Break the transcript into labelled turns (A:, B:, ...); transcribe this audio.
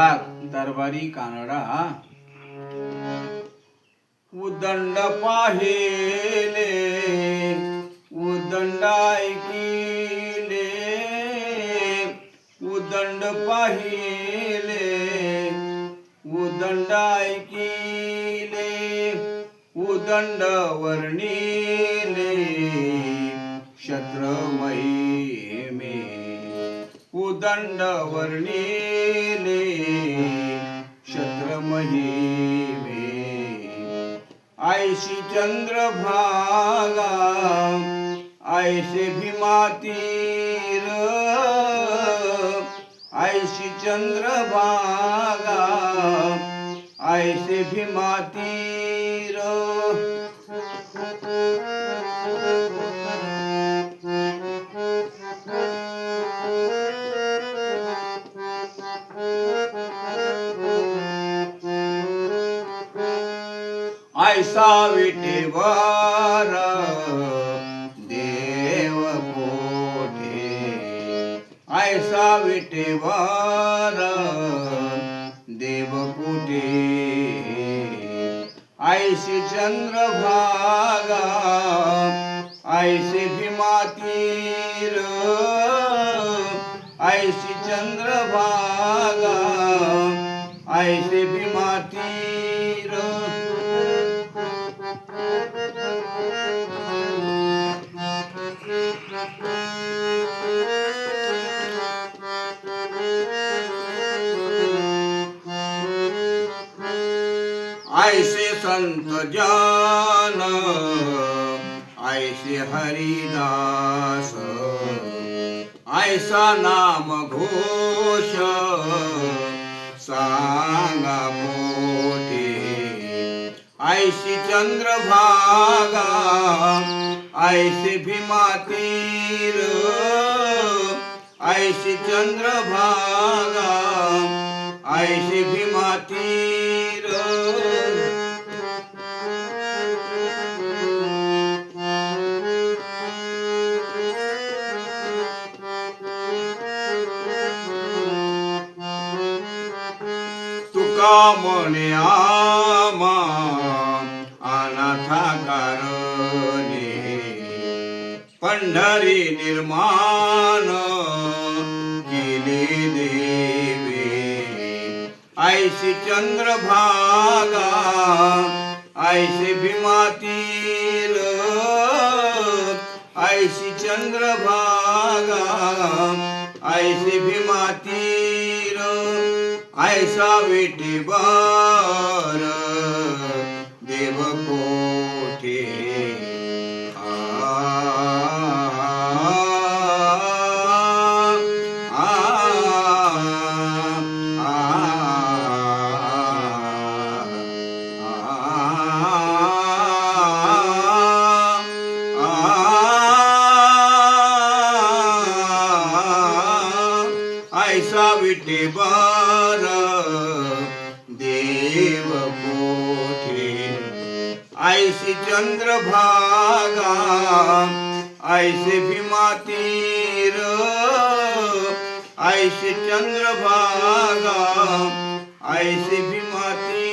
A: राग दरबारी कानडा. उदंड पाहिले उदंड ऐकिले. उदंड पाहिले उदंड ऐकिले. उदंड वर्णिले शत्रमयी दंड वर्णिले शत्रमही मे आयशी चंद्रभागा आयसे भीमातीर आयशी चंद्रभागा आयसे भीमाती आयसा विटेवर देव कोठे? आयसा विटेवर देव कुठे? आयशी चंद्रभागा ऐसे भीमातीर आयशी चंद्रभागा ऐसे ऐसे संत जान ऐसे हरिदास ऐसा नाम घोष सांगा मोठे ऐशी चंद्रभागा ऐशी भीमातीर ऐशी चंद्रभागा ऐशी भीमातीर. तुका म्हणे आमा कारणे पंढरी निर्माण केले देवे. चंद्र चंद्रभागा ऐशी भीमातील ऐशी चंद्रभागा ऐशी भीमातील आयसा वेटे देव कोठे आ, आ, आ, ऐसा विटे बार देव कोठे ऐसी चंद्रभागा ऐसे भीमातीर ऐसे चंद्रभागा ऐसे भीमातीर